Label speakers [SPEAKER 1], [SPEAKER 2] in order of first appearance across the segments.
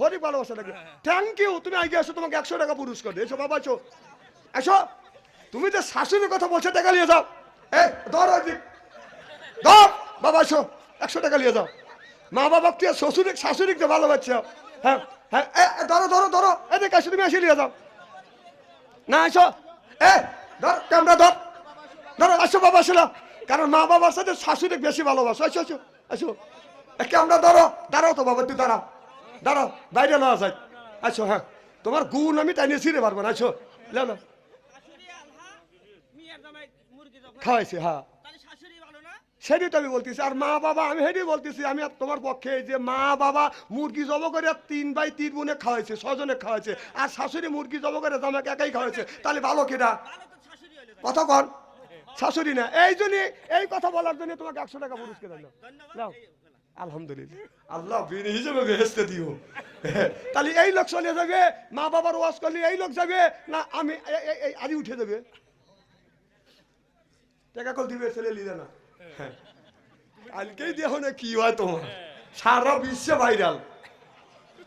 [SPEAKER 1] হরি ভালোবাসা লাগে thank you তুমি আগে এসো তোমাকে একশো টাকা পুরস্কার দিই। এসো বাবা এসো। এসো। তুমি যে শাশুড়ির কথা বলছো টাকা নিয়ে যাও। এ ধর। ধর বাবা এসো। একশো টাকা নিয়ে যাও। মা বাবা তুই শ্বশুরিক শাশুড়িকে ভালোবাসছো। হ্যাঁ হ্যাঁ এ এ, ধরো ধরো ধরো। এদিকে এসো তুমি এসে নিয়ে যাও। না এসো। এ ধর ক্যামেরা ধর। ধরো আসো বাবা আসো না। কারণ মা বাবার সাথে শাশুড়ি বেশি ভালোবাসো। আসো আসো আসো একে আমরা ধরো। দাঁড়াও তো বাবা তুই দাঁড়াও। দাঁড়াও, বাইরে না যায়। আসো হ্যাঁ। তোমার গুণ আমি টাইনে ছিঁড়ে পারব না আসো লেও না খাওয়াইছি হ্যাঁ। সেটাই তো আমি বলতেছি। আর মা বাবা, আমি সেটাই বলতেছি। আমি তোমার পক্ষে যে মা বাবা মুরগি জব করে তিন বাই তিন গুণে খাওয়াইছে, ছজনে খাওয়াইছে। আর শাশুড়ি মুরগি জব করে জামাকে একাই খাওয়াইছে, তাহলে ভালো কেটা কথা কন। শাশুড়ি না। এই জন্য, এই কথা বলার জন্য তোমাকে একশো টাকা পুরস্কার দিলাম। আলহামদুলিল্লাহ। আল্লাহ বিন হিসেবে বেহেস্তে দিও। তাহলে এই লোক চলে যাবে, মা বাবার ওয়াজ করলে এই লোক যাবে, না আমি আদি উঠে যাবে টাকা কল দিবে, ছেলে লিলে না। হ্যাঁ। কালকেই দেখো না কি হয় তোমার। সারা বিশ্বে ভাইরাল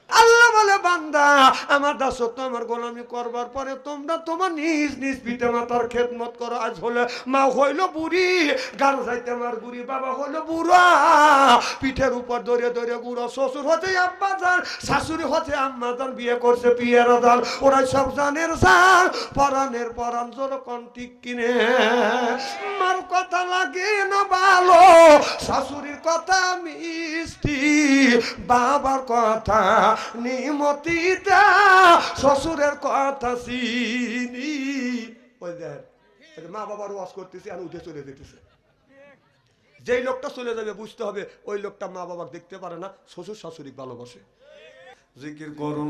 [SPEAKER 1] আল্লাহ বলে, বান্দা, আমার দাসত্ব, আমার গোলামি করবার পরে তোমরা তোমার নিজ নিজ পিতা মাতার খেদমত করো। আজ হলে মা হইল বুড়ি গান যাইতে আমার বুড়ি, বাবা হইল বুড়া। পিঠের উপর ধরে ধরে বুড়ো শ্বশুর হচ্ছে আম্মা যান শাশুড়ি হচ্ছে আম্মা যান বিয়ে করছে পিয়ের দান ওরা সব জানের জান পরানের পরান জোর কন্টিক কিনে। মার কথা লাগে না ভালো, শাশুড়ির কথা মিষ্টি, বাবার কথা নিমতিটা শ্বশুরের কথা চিনি। ওই যে মা বাবার ওয়াজ করতেছে আর উঠে চলে যেতেছে। যেই লোকটা চলে যাবে, বুঝতে হবে, ওই লোকটা মা বাবার দেখতে পারে না, শ্বশুর শাশুড়ি ভালোবাসে। জিকির করুন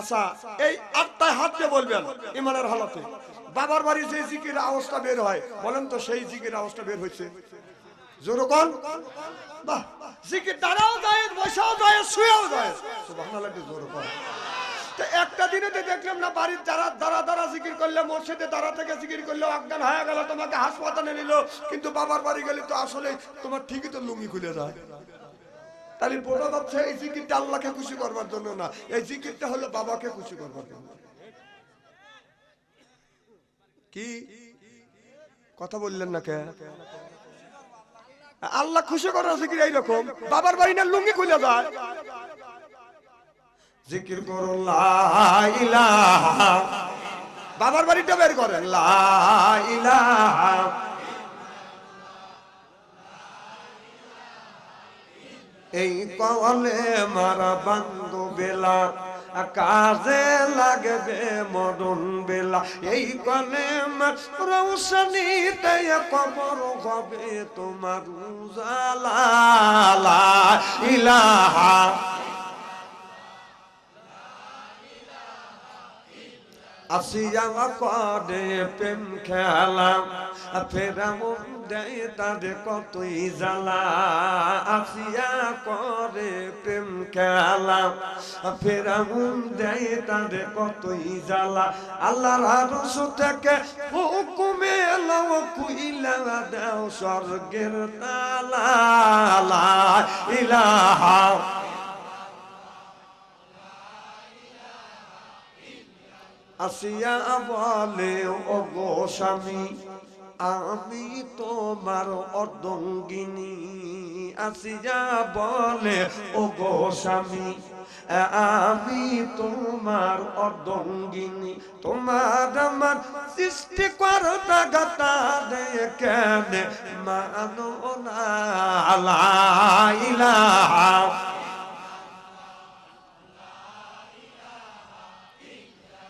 [SPEAKER 1] আচ্ছা এই আত্মায় হাত দিয়ে বলবেন, ইমানের হালাতে। বাবার বাড়ি যে জিকির আওয়াজটা বের হয়, বলেন তো সেই জিকির আওয়াজটা বের হয়েছে। জোরকন বাহ, জিকির দাঁড়াও যায়, বসাও যায়, শুয়েও যায়। সুবহানাল্লাহ জোরকন একটা দিনে দেখলাম না, বাড়ির যারা দাঁড়া দাঁড়া জিকির করলে, মসজিদে দাঁড়া থেকে জিকির করলে অজ্ঞান হয়ে গেল, তোমাকে হাসপাতালে নিল, কিন্তু বাবার বাড়ি গেলে তো আসলে তোমার ঠিকই তো লুঙ্গি খুলে যায়। তাহলে বোঝা যাচ্ছে এই জিকিরটা আল্লাহকে খুশি করবার জন্য না, এই জিকিরটা হলো বাবাকে খুশি করবার জন্য। কি? কথা বললেন না কে? আল্লাহ খুশি করার জিকির এইরকম। বাবার বাড়ি না লুঙ্গি খুলে যায়। জিকির করো বাবার বাড়িটা বের করেন, লা ইলাহা। এই কলে মারা বান্ধু বেলা কাজে লাগবে মদন বেলা। এই কলে রৌশনীতে কবর হবে তোমার উজালা। ইলাহা আসিয়া করে প্রেম খেলাম ফেরাম দেয় তাদের কতই জ্বালা। আসিয়া করে প্রেম খেলাম ফেরাম দেয় তাদের কতই জ্বালা। আল্লাহর আরশ থেকে হুকুমে এলো কুইলা দেও স্বর্গের তালা। ইলাহা আসিয়া বলে ও গো স্বামী, আমি তোমার অর্ধঙ্গিনী। আসিয়া বলে ও গো স্বামী, আমি তোমার অর্ধঙ্গিনী। তোমার আমার সৃষ্টি গাতা কেন মানো না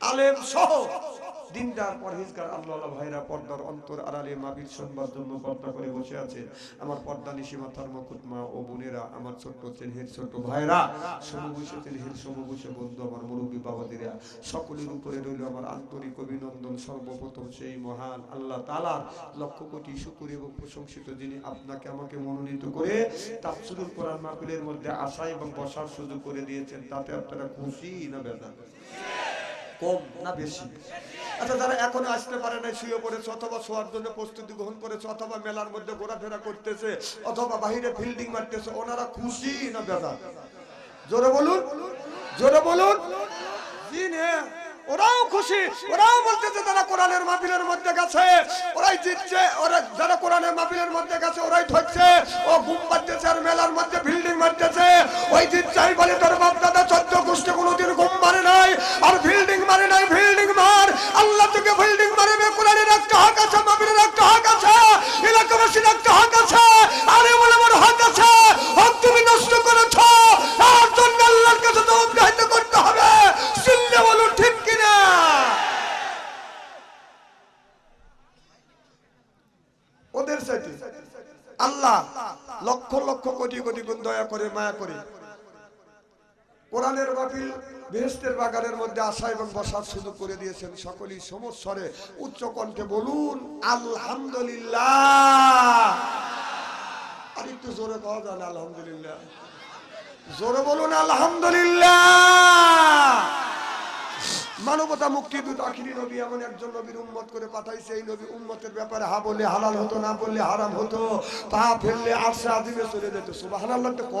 [SPEAKER 1] আলেম সহ। দিনদার পরহেজগার আল্লাহ ভাইরা পর্দার অন্তর আড়ালে মাবির শুনবার জন্য পর্দা করে বসে আছে। আমার পর্দা নিশিমা তার মকুট মা ও বোনেরা, আমার ছোট্ট চেনহের ছোট্ট ভাইরা সমবসে চেনহের সমবসে বন্ধু, আমার মুরব্বী বাবাদিরা, সকলের উপরে রইল আমার আন্তরিক অভিনন্দন। সর্বপ্রথম সেই মহান আল্লাহ তালার লক্ষ কোটি শুকুর এবং প্রশংসিত যিনি আপনাকে আমাকে মনোনীত করে তাফসিরুল কোরআন মাহফিলের মধ্যে আসা এবং বসার সুযোগ করে দিয়েছেন, তাতে আপনারা খুশি না বেদা? কম না বেশি? আচ্ছা যারা এখনও আসতে পারে নাই, শুয়ে পড়েছে, অথবা শোয়ার জন্য প্রস্তুতি গ্রহণ করেছে, অথবা মেলার মধ্যে ঘোরাফেরা করতেছে, অথবা বাহিরে ফিল্ডিং মারতেছে, ওনারা খুশি না বেদা জোরে বলুন জোরে বলুন। জি। ওরাও খুশি, ওরাও বলতেছে তারা কোরআনের মাহফিলের মধ্যে গেছে, ওরাই জিতছে, ওরা যারা কোরআনের মাহফিলের মধ্যে গেছে, ওরাই ঠকছে ও ঘুম পাচ্ছে আর মেলার মধ্যে বিল্ডিং মারতেছে। ওই জিতছে, আমি বলি, তোর বাপ দাদা চোদ্দ গোষ্ঠী কোনোদিন ঘুম মারে নাই, আর বিল্ডিং মারে নাই বিল্ডিং মার। আল্লাহ তোকে বিল্ডিং মারে কোরআনের একটা হক আছে মাহফিলের একটা হক আছে এলাকাবাসীর একটা হক আছে আরে বলে আমার হক আছে হক তুমি নষ্ট করেছ তার জন্য আল্লাহর কাছে তো অব্যাহত করতে হবে চিল্লে বলুন ঠিক কিনা ওদের সাথে আল্লাহ লক্ষ লক্ষ কোটি কোটি গুণ দয়া করে মায়া করে কোরআনের মাহফিল বেহেস্তের বাগানের মধ্যে আসা এবং বসার সুযোগ করে দিয়েছেন সকলেই সমস্বরে, উচ্চ কণ্ঠে বলুন, আলহামদুলিল্লাহ। আর একটু জোরে পাওয়া যায় আলহামদুলিল্লাহ। জোরে বলুন, আলহামদুলিল্লাহ। মানবতা মুক্তিদূত আখিরি নবী এমন একজন নবীর উম্মত করে পাঠাইছে, এই নবী উম্মতের ব্যাপারে হা বললে হালাল হতো, না বললে হারাম হতো, পা ফেললে আরশে আজিমে চলে যেত। সুবহানাল্লাহ তো ক।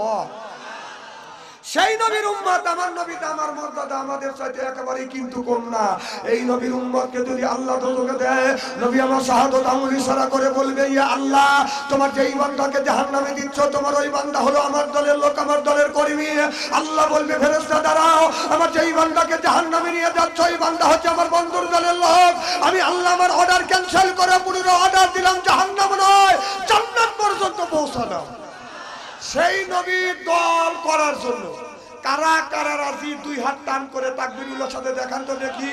[SPEAKER 1] সেই নবীর উম্মত আমার নবীতে আমার মর্যাদা আমাদের সাথে একেবারেই কিন্তু কম না। এই নবীর উম্মতকে যদি আল্লাহ দোজকে দেয়, নবী আমার শাহাদত আমল ইশারা করে বলবে, ইয়া আল্লাহ, তোমার যেই বান্দাকে জাহান্নামে দিচ্ছ, তোমার ওই বান্দা হলো আমার দলের লোক, আমার দলের কর্মী। আল্লাহ বলবে, ফেরেশতা, দাঁড়াও, আমার যেই বান্দাকে জাহান্নামে নিয়ে যাচ্ছ, ওই বান্দা হচ্ছে আমার বন্ধুর দলের লোক। আমি আল্লাহ আমার অর্ডার ক্যান্সেল করে পুরো অর্ডার দিলাম, জাহান্নাম নয়, জান্নাত পর্যন্ত পৌঁছানো সেই নবীর দল করার জন্য কারা কারা রাজি? দুই হাত টান করে তাকবিরুল্লাহর সাথে দেখান তো দেখি।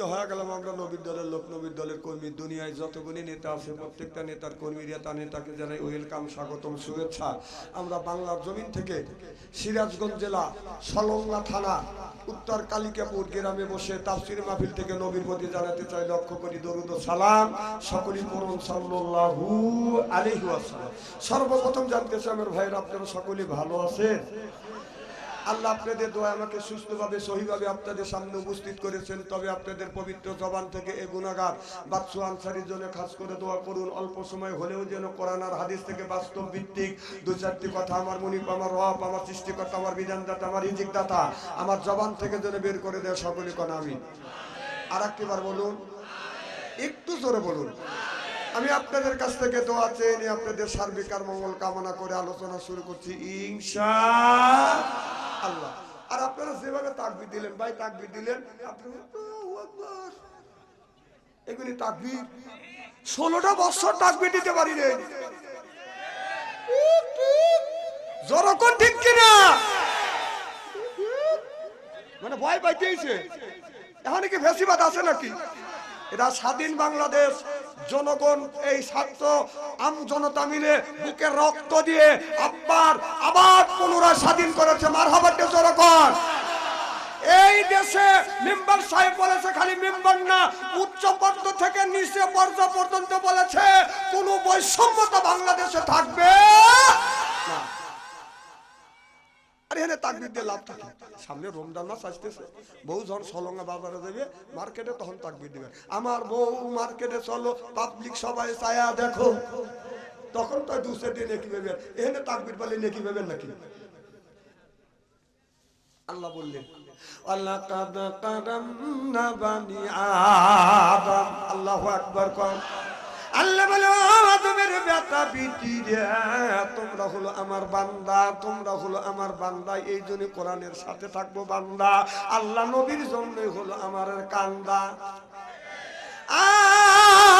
[SPEAKER 1] মুহূর্তে হয়ে গেলাম আমরা নবীর দলের লোক, নবীর দলের কর্মী। দুনিয়ায় যতগুলি নেতা আছে, প্রত্যেকটা নেতার কর্মীরা তা নেতাকে জানাই ওয়েলকাম স্বাগতম, শুভেচ্ছা। আমরা বাংলার জমিন থেকে সিরাজগঞ্জ জেলা, সলংলা থানা, উত্তর কালিকাপুর গ্রামে বসে তাফসির মাহফিল থেকে নবীর প্রতি জানাতে চাই লক্ষ্য করি দরুদ সালাম। সকলেই পড়ুন সাল্লাল্লাহু আলাইহি ওয়াসাল্লাম। সর্বপ্রথম জানতে চাই, আমার ভাইয়ের, আপনারা সকলেই ভালো আছেন? আল্লাহ আপনাদের দোয়া আমাকে সুস্থভাবে, সহিভাবে আপনাদের সামনে উপস্থিত করেছেন। তবে আপনাদের পবিত্র জবান থেকে এ গুণাগার বাদশু আনসারির জন্য খাস করে দোয়া করুন। অল্প সময় হলেও যেন কোরআন আর হাদিস থেকে বাস্তব ভিত্তিক দু চারটি কথা আমার মনিপ আমার রব, আমার সৃষ্টিকর্তা, আমার বিধানদাতা, আমার ইজিকদাতা আমার জবান থেকে যেন বের করে দেয় সকলে কোন আমি আর একটিবার বলুন, একটু জোরে বলুন। আমি আপনাদের কাছ থেকে দোয়া চেয়ে নিয়ে আপনাদের সার্বিক আর মঙ্গল কামনা করে আলোচনা শুরু করছি। ইনশা আল্লাহ আর আপনারা যেভাবে তাকবির দিলেন, ভাই তাকবির দিলেন। এগুলি তাকবির। ষোলোটা বছর তাকবির দিতে পারি রে জরকন ঠিক কিনা? মানে ভয় পাইতেইছে। এখন কি ফেসিবাদ আছে নাকি? এটা স্বাধীন বাংলাদেশ। জনগণ এই ছাত্র আম জনতা মিলে বুকে রক্ত দিয়ে আব্বার আবার পুনরায় স্বাধীন করেছে। মারহাবাটে জনগণ। এই দেশে মেম্বার সাহেব বলেছে, খালি মেম্বার না, উচ্চ পর্দ থেকে নিচে পর্যায় পর্যন্ত বলেছে, কোন বৈষম্যতা বাংলাদেশে থাকবে? তাকবির দিয়ে লাভ থাকে। সামনে রমজান মাস আসতেছে। বউ যখন সলঙ্গা বাজারে মার্কেটে তখন তাকবির দিবে আমার বউ মার্কেটে চলো পাবলিক সবাই ছায়া দেখো। তখন তো দিয়ে নেকি ভেবেন। এখানে তাকবির বলে নেকি ভেবেন নাকি? আল্লাহ বললেন আল্লাহু আকবার কর আল্লাহ বলে, "ও আদমের বেটা তোমরা হলো আমার বান্দা, তোমরা হলো আমার বান্দা, এই জন্য কোরআনের সাথে থাকব বান্দা। আল্লাহ নবীর জন্যই হলো আমার কান্দা। আর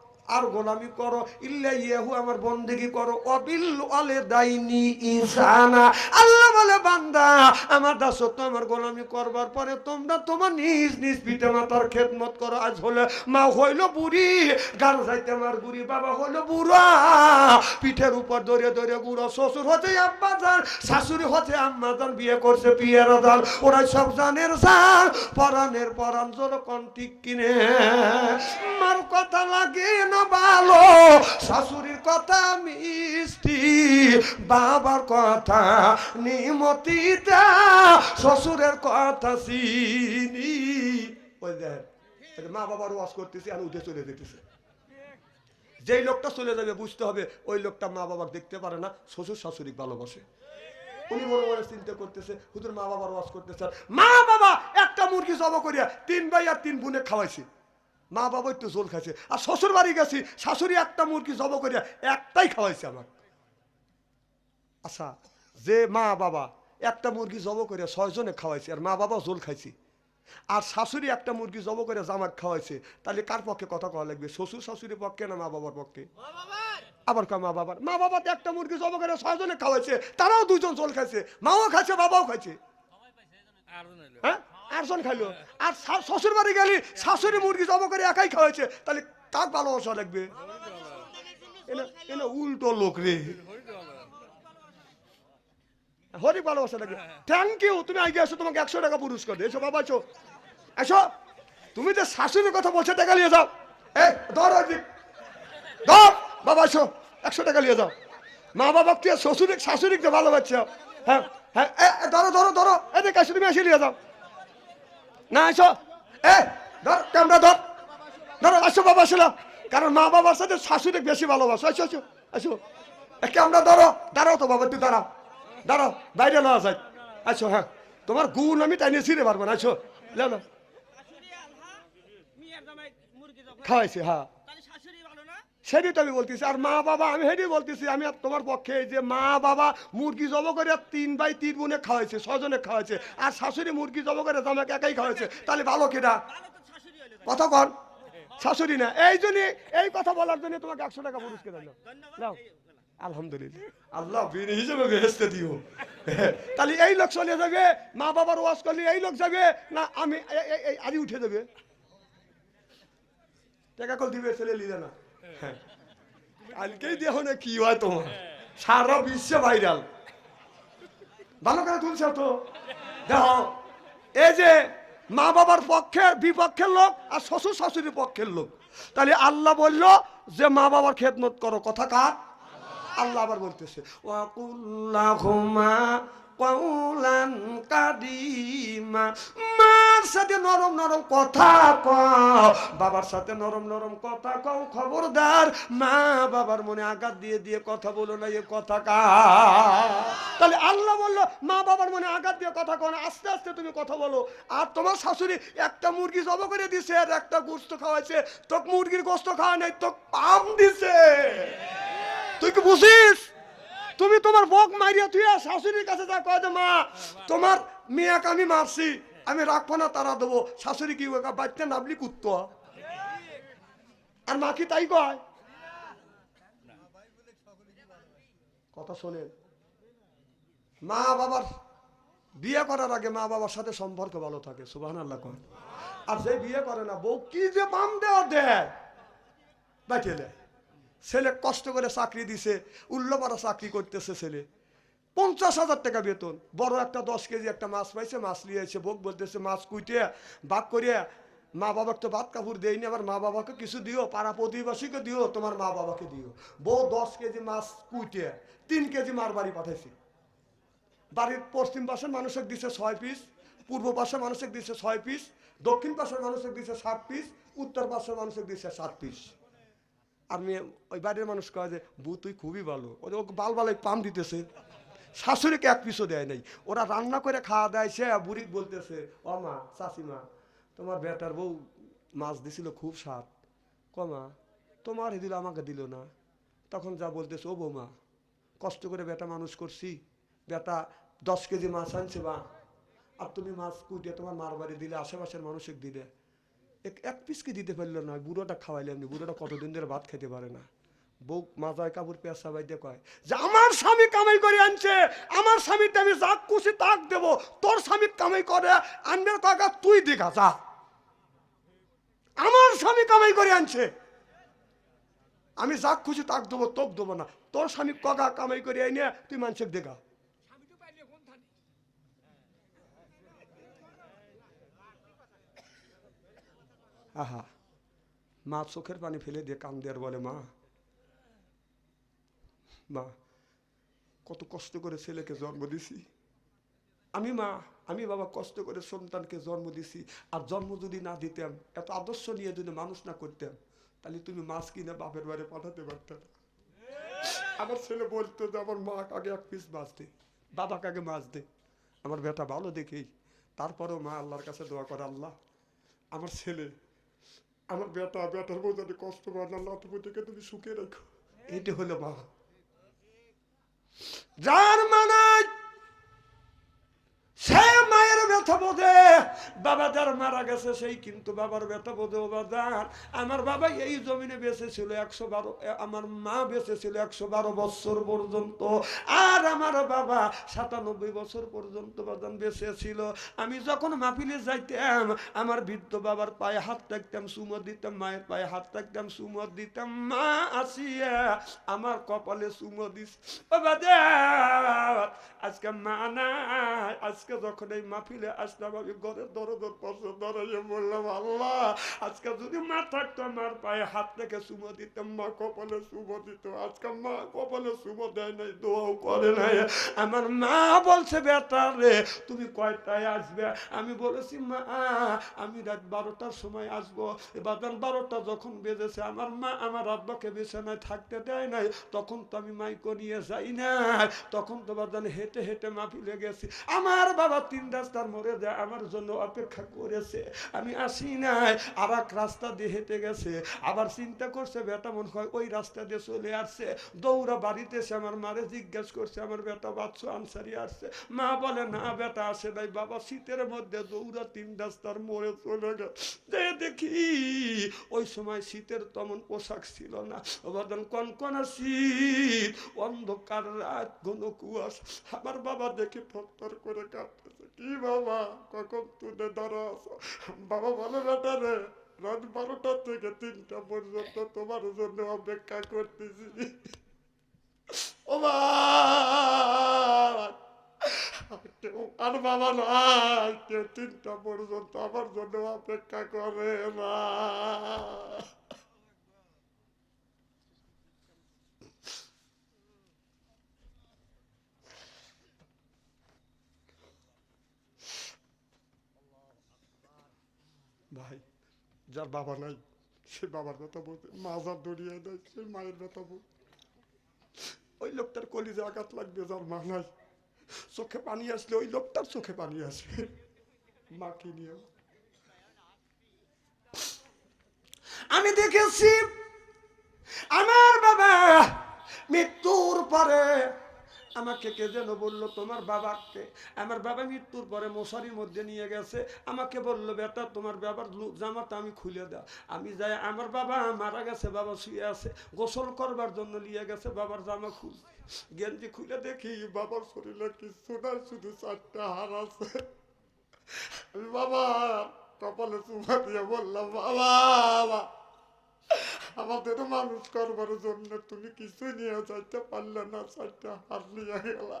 [SPEAKER 1] আর গোলামি করো, ইল্লা ইয়াহু, আমার বন্দেগি করো। অবিল অলে দাইনি ইসানা আল্লাহ বলে, বান্দা, আমার দাসত্ব আমার গোলামি করবার পরে তোমরা তোমার নিজ নিজ পিতা মাতার খেদমত করো। আজ হলে মা হইল বুড়ি, গান যাইতে আমার বুড়ি, বাবা হইল বুড়া। পিঠের উপর ধরে ধরে বুড়ো শ্বশুর হতে আব্বা যান শাশুড়ি হতে আম্মা যান বিয়ে করছে পিয়ের দান ওরাই সব জানের জান। পরানের পরান জোর কন ঠিক কিনে। মার কথা লাগে না। ভালো, শাশুড়ির কথা মিষ্টি, বাবার কথা নিমতিটা শ্বশুরের কথা চিনি। ওই দেখ মা বাবার ওয়াজ করতেছি, আর উঠে চলে যেতেছে। যেই লোকটা চলে যাবে, বুঝতে হবে, ওই লোকটা মা বাবার দেখতে পারে না, শ্বশুর শাশুড়ি ভালোবাসে। উনি মনে মনে চিন্তা করতেছে, হুজুর মা বাবার ওয়াজ করতেছে, মা বাবা, একটা মুরগি জব করিয়া তিন ভাই আর তিন বোনে খাওয়াইছে। মা বাবা একটু জোল খাইছে। আর শ্বশুর বাড়ি গেছি শাশুড়ি একটা মুরগি জব করিয়া একটাই খাওয়াইছে আমার আচ্ছা যে মা বাবা একটা মুরগি জব করে ছয়জনে খাওয়াইছে আর মা বাবা জোল খাইছে। আর শাশুড়ি একটা মুরগি জব করে জামাক খাওয়াইছে তাহলে কার পক্ষে কথা কওয়া লাগবে? শ্বশুর শাশুড়ির পক্ষে না মা বাবার পক্ষে? আবার কা মা বাবার? মা বাবা তো একটা মুরগি জব করে ছয়জনে খাওয়াইছে তারাও দুজন জল খাইছে মাও খাইছে বাবাও খাইছে। হ্যাঁ? আটজন খাইলো। আর শ্বশুর বাড়ি গেলি, শাশুড়ি মুরগি জব করে একাই খাওয়াইছে, তাহলে কাক ভালোবাসা লাগবে? এনে উল্টো লোক রে। হরি ভালোবাসা লাগবে। থ্যাংক ইউ তুমি আগে আসো তোমাকে একশো টাকা পুরস্কার এসো, বাবা, এসো। এসো। তুমি যে শাশুড়ির কথা বলছো, টাকা নিয়ে যাও। এ, ধর ধর, বাবা, এসো। একশো টাকা নিয়ে যাও। মা বাবা তুই শ্বশুরে শাশুড়িকে ভালোবাসছো। হ্যাঁ হ্যাঁ ধরো ধরো ধরো। এদিকে আসো তুমি এসে নিয়ে যাও। না আসো এ ধর ক্যামেরা ধর। ধরো আসো বাবা আসো কারণ মা বাবার সাথে শাশুড়ি বেশি ভালোবাসো। আসো আসো আসো। এ ক্যামেরা ধরো। দাঁড়াও তো বাবা তুই দাঁড়াও। দাঁড়াও বাইরে না যায় আসো হ্যাঁ। তোমার গুণ আমি তাই নিয়ে ছিঁড়ে পারব না। আসো না
[SPEAKER 2] শাশুড়ি আলহা মিয়ার জামাই মুরগি জব
[SPEAKER 1] খাওয়াইছে হ্যাঁ
[SPEAKER 2] তাহলে শাশুড়ি ভালো না
[SPEAKER 1] সেটাই তো আমি বলতেছি আর মা বাবা আমি সেটাই বলতেছি আমি আর তোমার পক্ষে যে মা বাবা মুরগি জব করে তিন ভাই তিন বোনে খাওয়াইছে ছজনে খাওয়াইছে আর শাশুড়ি মুরগি জব করে আমাকে একাই খাওয়াইছে তাহলে ভালো কেটা
[SPEAKER 2] ভালো তো শাশুড়ি হইল তো।
[SPEAKER 1] কথা কন শাশুড়ি না এই জন্য এই কথা বলার জন্য তোমাকে একশো টাকা পুরস্কার দিল
[SPEAKER 2] ধন্যবাদ
[SPEAKER 1] নাও।
[SPEAKER 2] এই বলা।
[SPEAKER 1] আলহামদুলিল্লাহ আল্লাহ বিনি হিসেবে বেহেস্তে দিও তাহলে এই লোক চলে যাবে মা বাবার ওয়াজ করলে এই লোক যাবে না আমি আদি উঠে যাবে টাকা কল দিবে ছেলে লিলে না। কালকেই দেখো না কি হয় তোমার। সারা বিশ্বে ভাইরাল ভালো করে তুলছ তো। দেখো, এই যে মা বাবার পক্ষের বিপক্ষের লোক আর শ্বশুর শাশুড়ির পক্ষের লোক। তাহলে আল্লাহ বলল যে, মা বাবার খেদমত করো। কথা কার? আল্লাহ আবার বলতেছে, ওয়াকুল্লাহুমা কওলান কাদিমা। মার সাথে নরম নরম কথা কও, বাবার সাথে নরম নরম কথা কও, খবরদার। মা বাবার মনে আঘাত দিয়ে দিয়ে কথা বলো না, এ কথা কা তাহলে আল্লাহ বলল, মা বাবার মনে আঘাত দিয়ে কথা কও না, আস্তে আস্তে তুমি কথা বলো। আর তোমার শাশুড়ি একটা মুরগি জব করে দিছে, আর একটা গোস্ত খাওয়াইছে। তোক মুরগির গোস্ত খাওয়া নাই, তোক পাম দিছে। তুই কি বুঝিস? তুমি তোমার বক মারিয়া তুই শাশুড়ির কাছে যা কয় মা, তোমার মেয়াকে আমি মারছি, আমি রাখব না, তারা দেবো। শাশুড়ি কি বাচ্চা নাবলি কুত্ত। আর মা কি তাই কয়? কথা শোনেন, মা বাবার বিয়ে করার আগে মা বাবার সাথে সম্পর্ক ভালো থাকে সুবাহ আল্লাহ কয়। আর যে বিয়ে করে না, বউ কি যে বাম দেওয়া দেয় বাঁচিয়ে দেয়। ছেলে কষ্ট করে চাকরি দিছে, উল্লপাড়া চাকরি করতেছে ছেলে। পঞ্চাশ হাজার টাকা বেতন, বড় একটা দশ কেজি একটা মাছ পাইছে, মাছ নিয়ে এসে বোক বলতেছে, মাছ কুইটে বাক করিয়া, মা বাবাকে তো ভাত কাপড় দেয়নি, আবার মা বাবাকে কিছু দিও, পাড়া প্রতিবাসীকে দিও, তোমার মা বাবাকে দিও। বউ দশ কেজি মাছ কুইটে তিন কেজি মার বাড়ি পাঠাইছে। বাড়ির পশ্চিম পাশের মানুষের দিছে ছয় পিস, পূর্ব পাশের মানুষের দিছে ছয় পিস, দক্ষিণ পাশের মানুষের দিছে সাত পিস, উত্তর পাশের মানুষের দিছে সাত পিস। আর মেয়ে ওই বাড়ির মানুষ কয় যে, বউ, তুই খুবই ভালো। ওদের ওকে বাল বালাই পাম দিতেছে। শাশুড়িকে এক পিসও দেয় নাই। ওরা রান্না করে খাওয়া দেয়, সে বুড়ি বলতেছে, ও মা চাষিমা তোমার বেটার বউ মাছ দিছিল খুব স্বাদ। কমা তোমার দিল আমাকে দিল না। তখন যা বলতেছে, ও বৌমা, কষ্ট করে বেটা মানুষ করছি। বেটা দশ কেজি মাছ আনছে বা আর তুমি মাছ কুটিয়ে তোমার মার বাড়ি দিলে, আশেপাশের মানুষকে দিলে। এক এক পিস দিতে পারল না, বুড়োটা খাওয়াইলে এমনি, বুড়োটা কতদিন ধরে ভাত খেতে পারে না। বউ মাজায় কাপড় পেঁয়াজ সাবাই দিয়ে কয়, যে আমার স্বামী কামাই করে আনছে, আমার স্বামীতে আমি যা খুশি তাক দেবো, তোর স্বামী কামাই করে আনবে কাকা তুই দেখা যা। আমার স্বামী কামাই করে আনছে। আমি যা খুশি তাক দেবো, তোক দেবো না। তোর স্বামী কগা কামাই করে আইনে, তুই মানুষের দেখা
[SPEAKER 2] স্বামীটো পাইলে কোন থানি
[SPEAKER 1] আহা, মা চোখের পানি ফেলে দিয়ে কান দেয়ার বলে, মা মা, কত কষ্ট করে ছেলেকে জন্ম দিছি। আমি মা, আমি বাবা কষ্ট করে সন্তানকে জন্ম দিছি। আর জন্ম যদি না দিতাম, এত আদর্শ নিয়ে যদি মানুষ না করতাম, তাহলে তুমি মাছ কিনে বাপের বাড়ি পাঠাতে পারতে না। আমার ছেলে বলতো যে, আমার মা আগে এক পিস মাছ দে বাবাকে আগে মাছ দে। আমার বেটা ভালো দেখেই। তারপরেও মা আল্লাহর কাছে দোয়া করে, আল্লাহ, আমার ছেলে আমার বেটা বেটার বোঝাতে কষ্ট পায় না আল্লাহ, তুমি সুখে রাখো। এইটা হলো মা। যার মানে সে মায়ের বাবা যার মারা গেছে, সেই কিন্তু বাবার ও আমার বাবা এই জমিনে বেঁচে ছিল একশো বারো আমার মা বেঁচে ছিল একশো বারো পর্যন্ত। আর আমার বাবা সাতানব্বই বছর পর্যন্ত বেঁচে ছিল আমি যখন মাহফিলে যাইতাম, আমার বৃদ্ধ বাবার পায়ে হাত থাকতাম সুমো দিতাম, মায়ের পায়ে হাত থাকতাম সুমো দিতাম, মা আসিয়া আমার কপালে সুমো দিস। বাজার আজকে মা না আজকে যখন এই মাহফিলে আসলাম আমি ঘরের দরদের পাশে দাঁড়াইয়ে বললাম, আল্লাহ, আজকে যদি মা থাকতো আমার পায়ে হাত থেকে সুমো দিতাম, মা কপালে সুমো দিত। আজকে মা কপালে সুমো দেয় নাই, দোয়াও করে নাই। আমার মা বলছে, বেটা রে, তুমি কয়টায় আসবে? আমি বলেছি, মা, আমি রাত বারোটার সময় আসব। এবার বারোটা যখন বেজেছে, আমার মা আমার আব্বাকে বিছানায় থাকতে দেয় নাই। তখন তো আমি মাইকো নিয়ে যাই না তখন তো বাদান হেঁটে হেঁটে মাফি গেছি। আমার বাবা তিন রাস্তার মোড়ে যায়, আমার জন্য অপেক্ষা করেছে। আমি আসি নাই আর এক রাস্তা দিয়ে হেঁটে গেছে। আবার চিন্তা করছে, বেটা, মন হয় ওই রাস্তা দিয়ে চলে আসছে। দৌড়া বাড়িতে এসে আমার মারে জিজ্ঞেস করছে, আমার বেটা, বাচ্চা আনসারি আসছে? মা বলে, না, বেটা, আসে নাই। বাবা, শীতের মধ্যে দৌড়া তিন রাস্তার মোড়ে চলে গেছে। দেখি, ওই সময় শীতের তেমন পোশাক ছিল না। বাদন কনকনা শীত, অন্ধকার রাত, ঘন কুয়াশ। আমার বাবা দেখে থর করে কাঁদতেছে। কি বাবা? কখন তুলে দাঁড়া বাবা বলে, বেটা রে, রাত বারোটা থেকে তিনটা পর্যন্ত তোমার জন্য অপেক্ষা করতেছি। ও কেউ, আর বাবা নাই কেউ তিনটা পর্যন্ত আমার জন্য অপেক্ষা করে না। ভাই যার বাবা নাই, সে বাবার কথা বলতে, মা যার দড়িয়ে দেয় সে মায়ের কথা বল ওই লোকটার কলিজে আঘাত লাগবে, যার মা নাই। চোখে পানি আসলে ওই লোকটার চোখে পানি আসবে মাকে নিয়ে আমি দেখেছি আমাকে কে যেন বলল, তোমার বাবাকে। আমার বাবা মৃত্যুর পরে মশারির মধ্যে নিয়ে গেছে। আমাকে বলল, বেটা, তোমার বাবার জামাটা আমি খুলে দাও। আমি যাই, আমার বাবা মারা গেছে, বাবা শুয়ে আছে। গোসল করবার জন্য নিয়ে গেছে, বাবার জামা খুলছে। গেঞ্জি খুলে দেখি বাবার শরীরে কিছু নাই, শুধু চারটা হার আছে। বাবা, কপালে চুমা দিয়ে বললাম বাবা। আমাদের মানুষ করবার জন্য তুমি কিছু নিয়ে যাইতে পারলে না চারটা হার নিয়ে গেলা।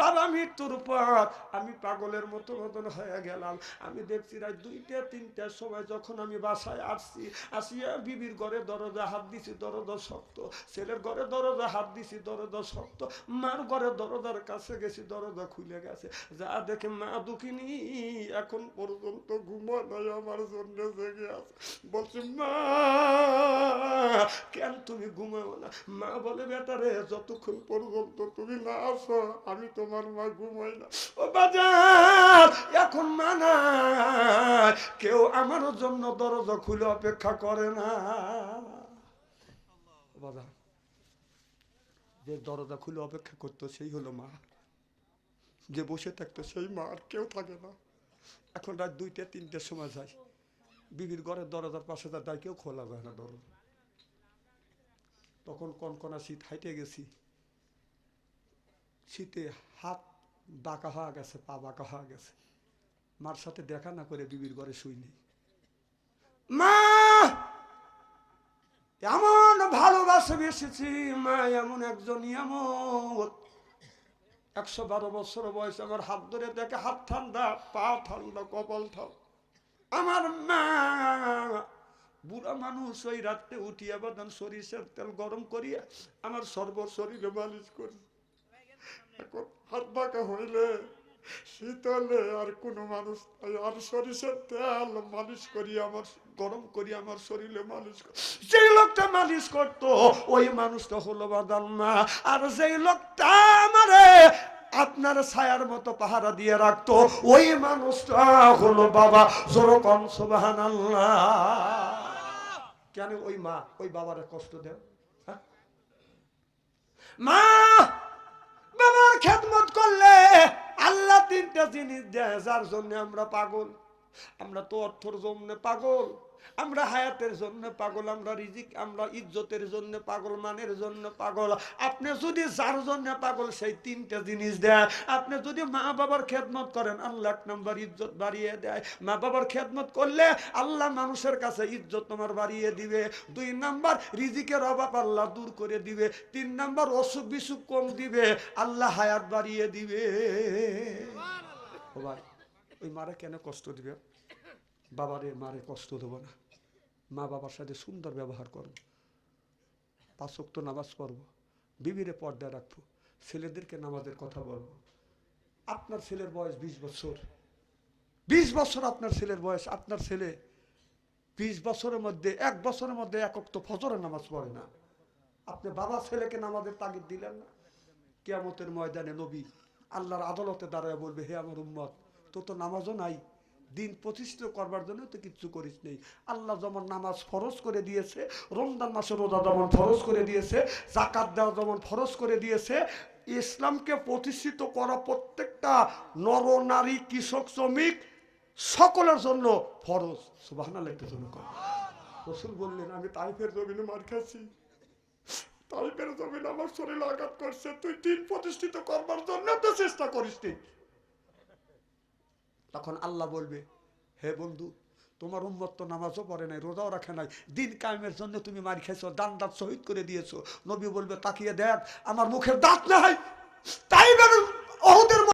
[SPEAKER 1] বাবা মৃত্যুর পর আমি পাগলের মতো মতন হয়ে গেলাম। আমি দেখছি রাত দুইটা তিনটার সময় যখন আমি বাসায় আসছি, আসিয়া বিবির ঘরে দরজা হাত দিছি, দরজা শক্ত। ছেলের ঘরে দরজা হাত দিছি, দরজা শক্ত। মার ঘরে দরজার কাছে গেছি, দরজা খুলে গেছে। যা দেখে মা দুঃখিনী এখন পর্যন্ত ঘুমো নাই আমার জন্য জেগে আছে। বলছি, মা, কেন তুমি ঘুমাও না? মা বলে, বেটা রে, যতক্ষণ পর্যন্ত তুমি না আসো, আমি তোমার মা ঘুমাই না। ও বাজার, এখন মা নাই কেউ আমার জন্য দরজা খুলে অপেক্ষা করে না। বাজার, যে দরজা খুলে অপেক্ষা করতো সেই হলো মা। যে বসে থাকতো সেই মা, আর কেউ থাকে না। এখন রাত দুইটা, তিনটের সময় যায়। বিবির ঘরের দরজার পাশে তার কেউ খোলা যায় না দরজা। তখন কনকনা শীত হাইটে গেছি। শীতে হাত বাঁকা হওয়া গেছে, পা বাঁকা হওয়া গেছে। মার সাথে দেখা না করে বিবির ঘরে শুই নেই। মা! এমন ভালোবাসে বেসেছি, মা, এমন একজন এমন একশো বারো বছর বয়স আমার হাত ধরে দেখে হাত ঠান্ডা, পা ঠান্ডা, কপাল ঠান্ডা। আমার মা! বুড়া মানুষ ওই রাত্রে উঠিয়া বাদান সরিষার তেল গরম করিয়া আমার সর্ব শরীরে মালিশ করি এখন হাত বাঁকা হইলে শীতলে আর কোনো মানুষ আর সরিষার তেল মালিশ করি আমার, গরম করি আমার শরীরে মালিশ যেই লোকটা মালিশ করতো, ওই মানুষটা হলো বাদান মা আর যেই লোকটা আমারে আপনার ছায়ার মতো পাহারা দিয়ে রাখতো, ওই মানুষটা হলো বাবা জোরকম সোবাহান কেন ওই মা, ওই বাবারে কষ্ট দেন হ্যাঁ? মা খেদমত করলে আল্লাহ তিনটা জিনিস দেয়, যার জন্য আমরা পাগল। আমরা তো অর্থর জন্য পাগল। আমরা হায়াতের জন্য পাগল আমরা রিজিক আমরা ইজ্জতের জন্য পাগল মানের জন্য পাগল। আপনি যদি যার জন্য পাগল সেই তিনটা জিনিস দেয়। আপনি যদি মা বাবার খেদমত করেন আল্লাহ এক নম্বর ইজ্জত বাড়িয়ে দেয়। মা বাবার খেদমত করলে আল্লাহ মানুষের কাছে ইজ্জত তোমার বাড়িয়ে দিবে। দুই নাম্বার রিজিকের অভাব আল্লাহ দূর করে দিবে। তিন নাম্বার অসুখ বিসুখ কম দিবে। আল্লাহ হায়াত বাড়িয়ে দিবে। ও ভাই ওই মারে কেন কষ্ট দিবে? বাবারে, মারে কষ্ট দেবো না। মা বাবার সাথে সুন্দর ব্যবহার করব। পাঁচক তো নামাজ পড়ব। বিবিরে পর্দা রাখব। ছেলেদেরকে নামাজের কথা বলব। আপনার ছেলের বয়স বিশ বছর। বিশ বছর আপনার ছেলের বয়স। আপনার ছেলে বিশ বছরের মধ্যে, এক বছরের মধ্যে একক তো ফজরের নামাজ পড়ে না। আপনি বাবা ছেলেকে নামাজের তাগিদ দিলেন না? কেয়ামতের ময়দানে নবী আল্লাহর আদালতে দাঁড়ায় বলবে, হে আমার উম্মত, তোর তো নামাজও নাই। দিন প্রতিষ্ঠিত করবার জন্য তো কিচ্ছু করিস নেই। আল্লাহ যেমন নামাজ ফরজ করে দিয়েছে, রমজান মাসে রোজা যেমন ফরজ করে দিয়েছে জাকাত দেওয়া যেমন ফরজ করে দিয়েছে, ইসলামকে প্রতিষ্ঠিত করা প্রত্যেকটা নর, নারী, কৃষক, শ্রমিক সকলের জন্য ফরজ। সুবাহ একটা জন্য রসুল বললেন, আমি তাইফের জমিনে মার খাচ্ছি তাইফের জমিন আমার শরীর আঘাত করছে। তুই দিন প্রতিষ্ঠিত করবার জন্য তো চেষ্টা করিস তখন আল্লাহ বলবে, হে বন্ধু, তোমার উম্মত তো নামাজও পড়ে নাই, রোজাও রাখে নাই, দিন কায়েমের জন্য তুমি মার খেয়েছো, দান দাঁত শহীদ করে দিয়েছ। নবী বলবে, তাকিয়ে দেখ, আমার মুখের দাঁত নাই, তাই অহুদের